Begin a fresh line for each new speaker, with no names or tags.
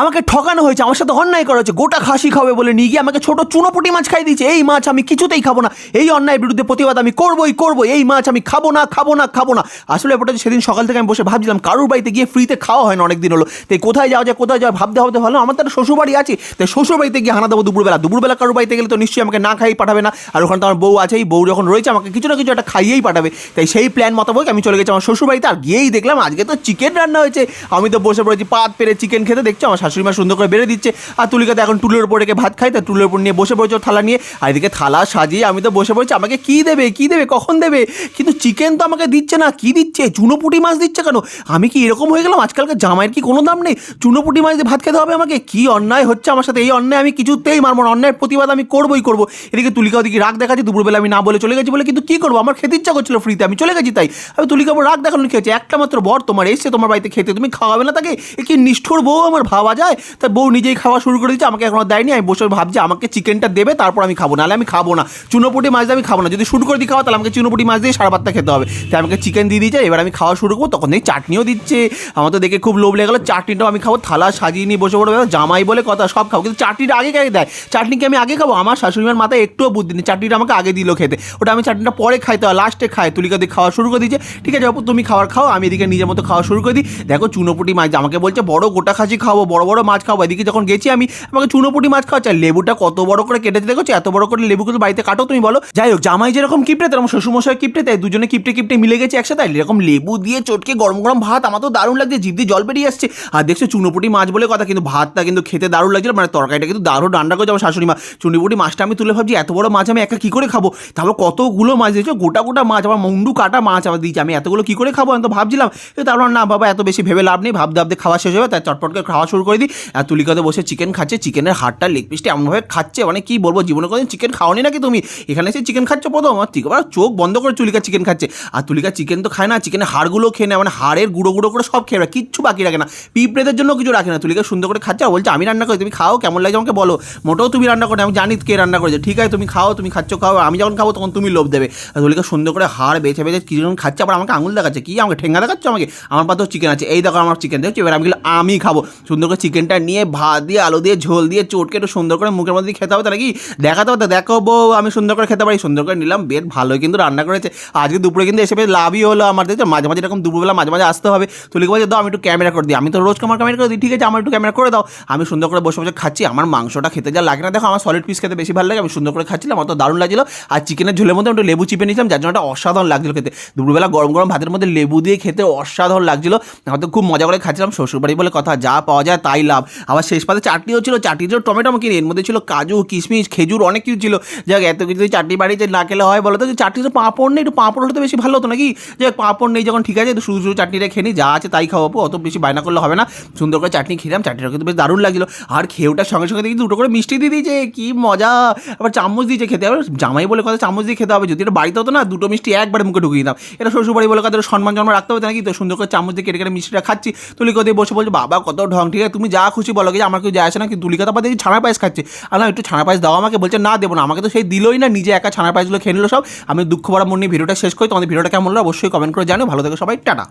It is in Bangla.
আমাকে ঠকানো হয়েছে, আমার সাথে অন্যায় করা হয়েছে, গোটা খাসি খাবে বলে নিয়ে গিয়ে আমাকে ছোট চুনোপুটি মাছ খাই দিয়েছে, এই মাছ আমি কিছুতেই খাব না, এই অন্যায়ের বিরুদ্ধে প্রতিবাদ আমি করবোই করব এই মাছ আমি খাব না খাব না খাব না। আসলে ব্যাপারটা সেদিন সকাল থেকে আমি বসে ভাবছিলাম, কারুর বাড়িতে গিয়ে ফ্রিতে খাওয়া হয় না অনেকদিন হলো তাই কোথায় যাওয়া যায়, কোথায় যাওয়া ভাবতে ভাবতে ভালো আমার তো একটা শ্বশুর বাড়ি আছে তাই শ্বশুর বাড়িতে গিয়ে হানা দেবো দুপুরবেলা দুপুরবেলা কারুর বাড়িতে গেলে তো নিশ্চয়ই আমাকে না খাইয়ে পাঠাবে না, আর ওখানে তো আমার বউ আছেই বউ যখন রয়েছে আমাকে কিছু না কিছু একটা খাইয়েই পাঠাবে, তাই সেই প্ল্যান মোতাবেক আমি চলে গেছি আমার শ্বশুর বাড়িতে আর গিয়েই দেখলাম আজকে তো চিকেন রান্না হয়েছে, আমি তো বসে পড়েছি, পাত পেরে চিকেন খেতে, দেখছি আমার শাশুড়ি মা সুন্দর করে বেড়ে দিচ্ছে। আর তুলিকাতে এখন টুলের উপর রেখে ভাত খাই তাই টুলের উপর নিয়ে বসে পড়েছে থালা নিয়ে। আর এদিকে থালা সাজিয়ে আমি তো বসে পড়েছি, আমাকে কি দেবে কি দেবে, কখন দেবে? কিন্তু চিকেন তো আমাকে দিচ্ছে না, কি দিচ্ছে? চুনোপুটি মাছ দিচ্ছে কেন? আমি কি এরকম হয়ে গেলাম? আজকালকার জামাইয়ের কি কোনো দাম নেই? চুনোপুটি মাছ দিয়ে ভাত খেতে হবে আমাকে? কি অন্যায় হচ্ছে আমার সাথে? এই অন্যায় আমি কিছুতেই মারবো না। অন্যায়ের প্রতিবাদ আমি করবোই করব। এদিকে তুলিকা ওদিকে রাগ দেখাচ্ছি, দুপুরবেলা আমি না বলে চলে গেছি বলে, কিন্তু কি করব? আমার খেতে ইচ্ছা করছিল ফ্রিতে, আমি চলে গেছি তাই। আমি তুলিকা রাগ দেখানো হচ্ছে একটা মাত্র বর তোমার এসছে তোমার বাড়িতে খেতে, তুমি খাওয়াবে না তাকে? কি নিষ্ঠুর বউ আমার ভাবা যায়? তা বউ নিজেই খাওয়া শুরু করে দিচ্ছে আমাকে এখনও দেয়নি, আমি বসে ভাবছি আমাকে চিকেনটা দেবে, তারপর আমি খাব। নাহলে আমি খাব না। চুনোপুটি মাছ দিয়ে আমি খাব না। যদি শুরু করে দিই খাওয়া, তাহলে আমাকে চুনোপুটি মাছ দিয়ে সারা ভাতটা খেতে হবে। তাই আমাকে চিকেন দিয়ে দিয়েছে, এবার আমি খাওয়া শুরু করব, তখন দেখি চাটনিও দিচ্ছে। আমার তো দেখে খুব লোভ লেগে গেলো, চাটনিটাও আমি খাব, থালা সাজিয়ে নিয়ে বসে পড়ব, জামাই বলে কথা, সব খাব। কিন্তু চাটনিটা আগে আগে দেয়? চাটনি কি আমি আগে খাব? আমার শাশুড়িমার মাথায় একটুও বুদ্ধি নেই, চাটনিটা আমাকে আগে দিল খেতে। ওটা আমি চাটনিটা পরে খাইতে হয় লাস্টে খাই। তুলিকা দিয়ে খাওয়া শুরু করে দিয়েছে, ঠিক আছে তুমি খাবার খাও, আমি এদিকে নিজের মতো খাওয়া শুরু করে দিই। দেখো চুনোপুটি মাছ আমাকে বলছে, বড় গোটা খাসি খাব, বড় বড় বড় মাছ খাব। এদিকে যখন গেছি আমি, আমাকে চুনোপুটি মাছ খাওয়া চাই লেবুটা কত বড় করে কেটেছে দেখো, এত বড় করে লেবু কিন্তু বাড়িতে কাটো তুমি বলো। যাই হোক, জামাই যেরকম কিপটে, তেরকম শ্বশুরমশাই কিপটে, তাই দুজনে কিপটে কিপটে মিলে গেছে একসাথে। এরকম লেবু দিয়ে চটকে গরম গরম ভাত, আমার তো দারুণ লাগছে, জিভ দিয়ে জল বেরিয়ে আসছে। আর দেখছ চুনোপুটি মাছ বলে কথা, কিন্তু ভাতটা কিন্তু খেতে দারুণ লাগছিল মানে তরকারিটা কিন্তু দারুণ রান্না করেছে আমার শাশুড়ি মা চুনিপুটি মাছটা আমি তুলে ভাবছি, এত বড় মাছ আমি একা কী করে খাব? তারপর কতগুলো মাছ দিয়েছ গোটা গোটা মাছ, আমার মুন্ডু কাটা মাছ আমার দিয়েছে, আমি এতগুলো কী করে খাব? আমি তো ভাবছিলাম তারপর না, বাবা এত বেশি ভেবে লাভ নেই, ভাবতে ভাবতে খাওয়া শেষ হবে তাই চটপট করে খাওয়া শুরু করে দিই। আর তুলিকাতে বসে চিকেন খাচ্ছে চিকেনের হাড়টা লেগ পিসটা এমনভাবে খাচ্ছে মানে কি বলব, জীবনে কোনোদিন চিকেন খাওনি নাকি তুমি? এখানে এসে চিকেন খাচ্ছ প্রথম? আর ঠিক, আবার চোখ বন্ধ করে তুলিকা চিকেন খাচ্ছে। আর তুলিকা চিকেন তো খায় না চিকেনের হাড়গুলো খেয়ে নেয় মানে হাড়ের গুঁড়ো গুঁড়ো করে সব খেয়ে নেয়, কিচ্ছু বাকি রাখে না। পিঁপড়েদের জন্য কিছু রাখে না। তুলিকা সুন্দর করে খাচ্ছে আর বলছে, আমি রান্না করি, তুমি খাও, কেমন লাগে আমাকে বলো। মোটেও তুমি রান্না করো আমি জানি কে রান্না করেছে। ঠিক আছে, তুমি খাও, তুমি খাচ্ছ, খাও, আমি যখন খাব তখন তুমি লোভ দেবে। আর তুলিকা সুন্দর করে হাড় বেছে বেছে কিছুজন খাচ্ছে, আবার আমাকে আঙুল দেখাচ্ছে, কি আমাকে, ঠেঙ্গা দেখাচ্ছ আমাকে? আমার পাতেও চিকেন আছে। এই দেখো, আমার চিকেন দেখছ? এবার আমি আমি খাব। সুন্দর করে চিকেনটা নিয়ে ভাত দিয়ে, আলু দিয়ে, ঝোল দিয়ে, চটকে একটু সুন্দর করে মুখের মধ্যে খেতে হবে, তাহলে কি? দেখাতে হবে তো, দেখো বউ, আমি সুন্দর করে খেতে পারি। সুন্দর করে নিলাম, বেশ ভালোই কিন্তু রান্না করেছে। আজকে দুপুরে কিন্তু এসে লাভই হলো আমার, দেখছ? মাঝে মাঝে এরকম দুপুরবেলা মাঝে মাঝে আসতে হবে। তুলিকে বলছে, দাও, আমি একটু ক্যামেরা করে দিই। আমি তো রোজ আমার ক্যামেরা করে দিই। ঠিক আছে, আমার একটু ক্যামেরা করে দাও। আমি সুন্দর করে বসে বসে খাচ্ছি। আমার মাংসটা খেতে যা লাগে না, দেখো আমার সলিড পিস খেতে বেশি ভালো লাগে। আমি সুন্দর করে খাচ্ছিলাম অত দারুণ লাগছিল। আর চিকেনের ঝোলের মধ্যে একটু লেবু চিপে নিয়েছিলাম, যার জন্য একটা অসাধারণ লাগছিল খেতে। দুপুরবেলা গরম গরম ভাতের মধ্যে লেবু দিয়ে খেতে অসাধারণ লাগছিল। হয়তো খুব মজা করে খাচ্ছিলাম। শ্বশুরবাড়ি বলে কথা, যা পাওয়া যায় তাই লাভ আবার শেষ পাতে চাটনিও ছিল চাটনি ছিল টমেটো কিনে। এর মধ্যে ছিল কাজু কিশমিশ খেজুর অনেক কিছু ছিল। যাক এত কিছু চাটনি বাড়িতে না খেলে হয় বলো তো যে চাটনি তো পাঁপড় নেই একটু পাঁপড় হলে তো বেশি ভালো হতো নাকি? যে পাঁপড় নেই যখন ঠিক আছে শুধু শুধু চাটনিটা খেয়ে নিই, যা আছে তাই খাওয়াবো অত বেশি বায়না করলে হবে না। সুন্দর করে চাটনি খেলাম চাটনিটা কিন্তু বেশ দারুণ লাগছিল। আর খেয়েওটার সঙ্গে সঙ্গে দেখি দুটো করে মিষ্টি দিয়ে দিয়েছে কি মজা! আবার চামচ দিয়েছে খেতে আবার জামাই বলে কথা চামচ দিয়ে খেতে হবে। যদি এটা বাড়িতে হতো না দুটো মিষ্টি একবারে মুখে ঢুকিয়ে দিতাম। এটা শ্বশুরবাড়ি বলে কথা সম্মান জন্ম রাখতে হবে নাকি? তো সুন্দর করে চামচ দিয়ে কেটে কেটে মিষ্টিটা খাচ্ছি। তুলি কোথায় বসে বলছে বাবা কত ঢং ঠিক আছে তুমি যা খুশি বলো যে আমার কেউ যায় আসে না, কিন্তু তুলিকা তো আবার দেখি ছানা পায়েস খাচ্ছে। না একটু ছানা পায়েস দাও আমাকে, বলছে, না দেবো না, আমাকে তো সেই দিলই না, নিজে একা ছানা পায়েসগুলো খেয়ে নিলো সব। আমি দুঃখ ভরা মন নিয়ে ভিডিওটা শেষ করি, তোমাদের ভিডিওটা কেমন হলো অবশ্যই কমেন্ট করে জানো ভালো থেকে সবাই, টাটা।